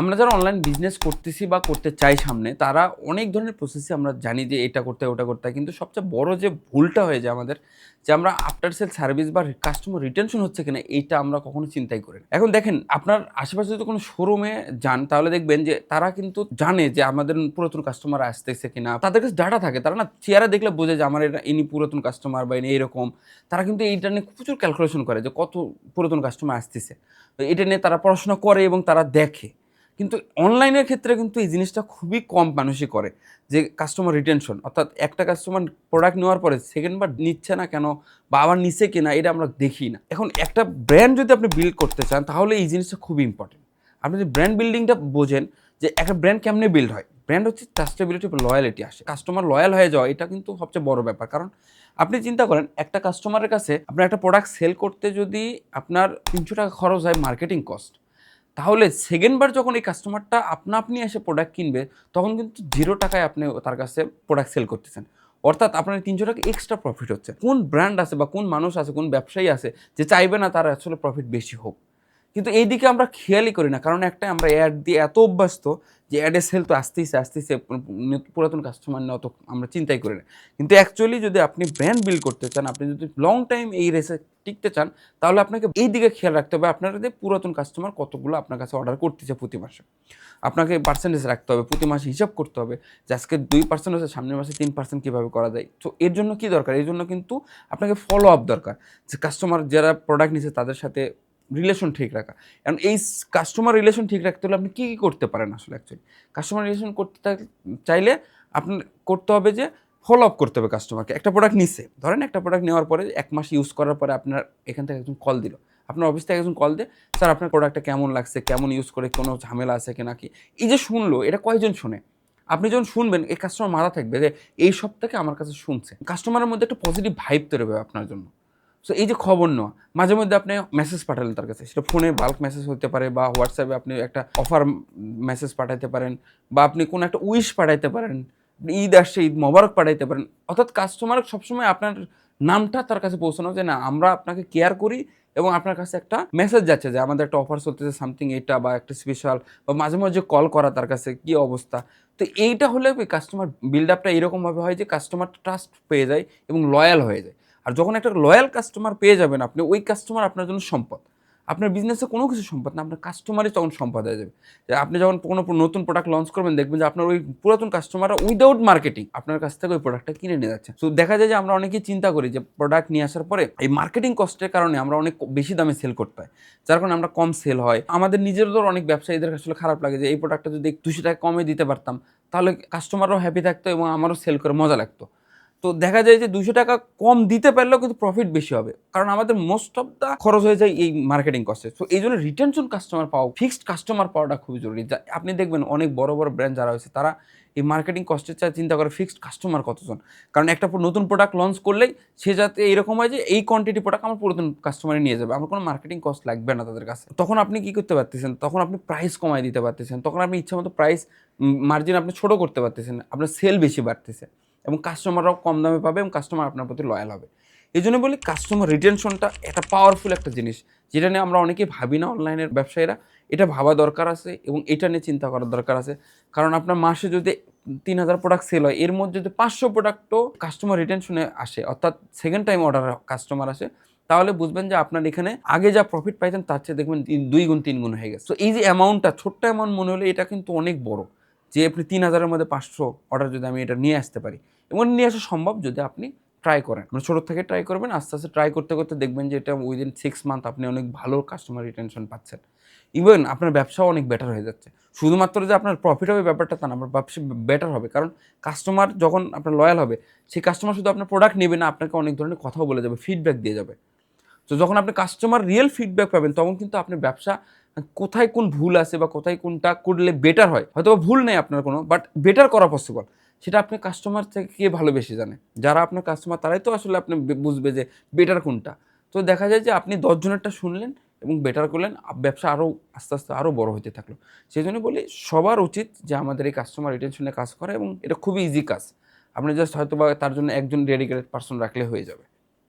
আমরা যারা online business করতেছি বা করতে চাই সামনে, তারা অনেক ধরনের প্রসেসে আমরা জানি যে এটা করতে ওটা করতে কিন্তু সবচেয়ে বড় যে ভুলটা হয়ে যায় আমাদের, যে আমরা আফটার সেল সার্ভিস বা কাস্টমার রিটেনশন হচ্ছে কিনা এইটা আমরা কখনো চিন্তাই করি। এখন দেখেন, আপনার আশেপাশে যদি কোনো শোরুমে যান, তাহলে দেখবেন যে তারা কিন্তু জানে যে আমাদের পুরাতন কাস্টমার আসতেছে কিনা। তাদের কাছে ডাটা থাকে, তারা না চেয়ারে দেখলে বোঝে যে আমার এটা ইনি পুরাতন কাস্টমার বা ইনি এরকম। তারা কিন্তু এইটা নিয়ে প্রচুর ক্যালকুলেশন করে যে কত পুরাতন কাস্টমার আসতেছে। এটা নিয়ে তারা পড়াশোনা করে এবং তারা দেখে। কিন্তু অনলাইনের ক্ষেত্রে কিন্তু এই জিনিসটা খুবই কম মানুষই করে। যে কাস্টমার রিটেনশন অর্থাৎ একটা কাস্টমার প্রোডাক্ট নেওয়ার পরে সেকেন্ড বার নিচ্ছে না কেন বা আবার নিচ্ছে কিনা, এটা আমরা দেখি না। এখন একটা ব্র্যান্ড যদি আপনি বিল্ড করতে চান, তাহলে এই জিনিসটা খুবই ইম্পর্টেন্ট আপনি যদি ব্র্যান্ড বিল্ডিংটা বোঝেন, যে একটা ব্র্যান্ড কেমনে বিল্ড হয়? ব্র্যান্ড হচ্ছে ট্রাস্টেবিলিটি লয়ালিটি আসে। কাস্টমার লয়াল হয়ে যাওয়া, এটা কিন্তু সবচেয়ে বড় ব্যাপার। কারণ আপনি চিন্তা করেন, একটা কাস্টমারের কাছে আপনার একটা প্রোডাক্ট সেল করতে যদি আপনার তিনশো টাকা খরচ হয় মার্কেটিং কস্ট তাহলে সেকেন্ডবার যখন এই কাস্টমারটা আপনা আপনি এসে প্রোডাক্ট কিনবে, তখন কিন্তু জিরো টাকায় আপনি তার কাছে প্রোডাক্ট সেল করতেছেন। অর্থাৎ আপনার তিনশো টাকা এক্সট্রা প্রফিট হচ্ছে। কোন ব্র্যান্ড আছে বা কোন মানুষ আছে, কোন ব্যবসায়ী আছে যে চাইবে না তার আসলে প্রফিট বেশি হোক? কিন্তু এই দিকে আমরা খেয়ালই করি না। কারণ একটা আমরা অ্যাড দিয়ে এত অভ্যস্ত যে অ্যাডে সেল তো আসতেইছে আসতেইছে পুরাতন কাস্টমার নেওয়া অত আমরা চিন্তাই করি না। কিন্তু অ্যাকচুয়ালি যদি আপনি ব্র্যান্ড বিল্ড করতে চান, আপনি যদি লং টাইম এই রেসে টিকতে চান, তাহলে আপনাকে এই দিকে খেয়াল রাখতে হবে আপনার যে পুরাতন কাস্টমার কতগুলো আপনার কাছে অর্ডার করতেছে প্রতি মাসে। আপনাকে পার্সেন্টেজ রাখতে হবে, প্রতি মাসে হিসাব করতে হবে যে আজকে দুই পার্সেন্ট হচ্ছে, সামনের মাসে তিন পার্সেন্ট কীভাবে করা যায়। তো এর জন্য কি দরকার? এর জন্য কিন্তু আপনাকে ফলো আপ দরকার। যে কাস্টমার যারা প্রোডাক্ট নিচ্ছে তাদের সাথে রিলেশন ঠিক রাখা। কারণ এই কাস্টমার রিলেশন ঠিক রাখতে হলে আপনি কী কী করতে পারেন আসলে অ্যাকচুয়ালি কাস্টমার রিলেশন করতে চাইলে আপনার করতে হবে যে ফলো আপ করতে হবে কাস্টমারকে একটা প্রোডাক্ট নিছে, ধরেন একটা প্রোডাক্ট নেওয়ার পরে এক মাস ইউজ করার পরে আপনার এখান থেকে একজন কল দিল। আপনার অফিস থেকে একজন কল দিয়ে স্যার আপনার প্রোডাক্টটা কেমন লাগছে? কেমন ইউজ করে? কোনো ঝামেলা আছে কি? নাকি এই যে শুনলো, এটা কয়জন শুনে? আপনি যখন শুনবেন, এই কাস্টমার মারা থাকবে যে এই সপ্তাহে আমার কাছে শুনছে। কাস্টমারের মধ্যে একটা পজিটিভ ভাইব তৈরি হবে আপনার জন্য। সো এই যে খবর নেওয়া, মাঝে মধ্যে আপনি মেসেজ পাঠালেন তার কাছে। সেটা ফোনে বাল্ক মেসেজ হতে পারে বা হোয়াটসঅ্যাপে আপনি একটা অফার মেসেজ পাঠাইতে পারেন বা আপনি কোনো একটা উইশ পাঠাইতে পারেন। ঈদ আসছে, ঈদ মোবারক পাঠাইতে পারেন। অর্থাৎ কাস্টমার সবসময় আপনার নামটা তার কাছে পৌঁছানো যে, না, আমরা আপনাকে কেয়ার করি এবং আপনার কাছে একটা মেসেজ যাচ্ছে যে, আমাদের একটা অফার চলতেছে সামথিং এটা বা একটা স্পেশাল বা মাঝে মাঝে কল করা তার কাছে, কি অবস্থা? তো এইটা হলে কাস্টমার বিল্ড আপটা এরকমভাবে হয় যে কাস্টমার ট্রাস্ট পেয়ে যায় এবং লয়াল হয়ে যায়। আর যখন একটা লয়াল কাস্টমার পেয়ে যাবেন আপনি, ওই কাস্টমার আপনার জন্য সম্পদ। আপনার বিজনেসে কোনো কিছু সম্পদ না, আপনার কাস্টমারই তখন সম্পদ হয়ে যাবে। আপনি যখন কোনো নতুন প্রোডাক্ট লঞ্চ করবেন, দেখবেন যে আপনার ওই পুরাতন কাস্টমাররা উইদাউট মার্কেটিং আপনার কাছ থেকে ওই প্রোডাক্টটা কিনে নিয়ে যাচ্ছে। তো দেখা যায় যে আমরা অনেকেই চিন্তা করি যে প্রোডাক্ট নিয়ে আসার পরে এই মার্কেটিং কস্টের কারণে আমরা অনেক বেশি দামে সেল করতে হয় যার কারণে আমরা কম সেল হয়। আমাদের নিজেদের অনেক ব্যবসায়ীদের আসলে খারাপ লাগে যে এই প্রোডাক্টটা যদি দুশো টাকা কমে দিতে পারতাম, তাহলে কাস্টমারও হ্যাপি থাকতো এবং আমারও সেল করে মজা লাগতো। তো দেখা যায় যে দুশো টাকা কম দিতে পারলেও কিন্তু প্রফিট বেশি হবে। কারণ আমাদের মোস্ট অফ দ্য খরচ হয়ে যায় এই মার্কেটিং কস্টে তো এই জন্য রিটেনশন কাস্টমার পাওয়া ফিক্সড কাস্টমার পাওয়াটা খুবই জরুরি। যা আপনি দেখবেন অনেক বড় বড় ব্র্যান্ড যারা হয়েছে তারা এই মার্কেটিং কস্টের চায় চিন্তা করে ফিক্সড কাস্টমার কতজন। কারণ একটা নতুন প্রোডাক্ট লঞ্চ করলেই সে যাতে এরকম হয় যে এই কোয়ান্টিটি প্রোডাক্ট আমার পুরাতন কাস্টমারে নিয়ে যাবে। আমার কোনো মার্কেটিং কস্ট লাগবে না তাদের কাছে। তখন আপনি কি করতে পারতেছেন? তখন আপনি প্রাইস কমায় দিতে পারতেছেন। তখন আপনি ইচ্ছা মতো প্রাইস মার্জিন আপনি ছোটো করতে পারতেছেন। আপনার সেল বেশি বাড়তেছে। এবং কাস্টমাররাও কম দামে পাবে এবং কাস্টমার আপনার প্রতি লয়াল হবে। এই জন্য বলি কাস্টমার রিটেনশনটা একটা পাওয়ারফুল একটা জিনিস, যেটা নিয়ে আমরা অনেকেই ভাবি না অনলাইনের ব্যবসায়ীরা। এটা ভাবা দরকার আছে এবং এটা নিয়ে চিন্তা করার দরকার আছে। কারণ আপনার মাসে যদি তিন হাজার প্রোডাক্ট সেল হয়, এর মধ্যে যদি পাঁচশো প্রোডাক্টও কাস্টমার রিটেনশনে আসে, অর্থাৎ সেকেন্ড টাইম অর্ডার কাস্টমার আসে, তাহলে বুঝবেন যে আপনার এখানে আগে যা প্রফিট পাইতেন তার চেয়ে দেখবেন দুই গুণ, তিন গুণ হয়ে গেছে। তো এই যে অ্যামাউন্টটা ছোট্ট অ্যামাউন্ট মনে হলে এটা কিন্তু অনেক বড়। যে আপনি তিন হাজারের মধ্যে পাঁচশো অর্ডার যদি আমি এটা নিয়ে আসতে পারি এবং নিয়ে আসা সম্ভব যদি আপনি ট্রাই করেন। মানে ছোটো থেকে ট্রাই করবেন, আস্তে আস্তে ট্রাই করতে করতে দেখবেন যে এটা উইদিন সিক্স মান্থ আপনি অনেক ভালো কাস্টমার রিটেনশন পাচ্ছেন। ইভেন আপনার ব্যবসাও অনেক বেটার হয়ে যাচ্ছে। শুধুমাত্র যে আপনার প্রফিট হবে ব্যাপারটা তা না, আপনার ব্যবসা বেটার হবে। কারণ কাস্টমার যখন আপনার লয়াল হবে, সেই কাস্টমার শুধু আপনার প্রোডাক্ট নেবে না, আপনাকে অনেক ধরনের কথাও বলে যাবে ফিডব্যাক দিয়ে যাবে। তো যখন আপনি কাস্টমার রিয়েল ফিডব্যাক পাবেন, তখন কিন্তু আপনি ব্যবসা কোথায় কোন ভুল আছে বা কোথায় কোনটা করলে বেটার হয় হয়তো ভুল নেই আপনার কোনো বাট বেটার করা পসিবল সেটা আপনি কাস্টমার থেকে কে ভালো বেশি জানে যারা আপনার কাস্টমার তারাই তো আসলে আপনি বুঝবে যে বেটার কোনটা। তো দেখা যায় যে আপনি দশজনেরটা শুনলেন এবং বেটার করলেন ব্যবসা আরও আস্তে আস্তে আরও বড় হতে থাকল। সেই জন্য বলি, সবার উচিত যে আমাদের এই কাস্টমার রিটেনশনে কাজ করা এবং এটা খুবই ইজি কাজ। আপনি জাস্ট হয়তো বা তার জন্য একজন ডেডিকেটেড পার্সন রাখলে হয়ে যাবে।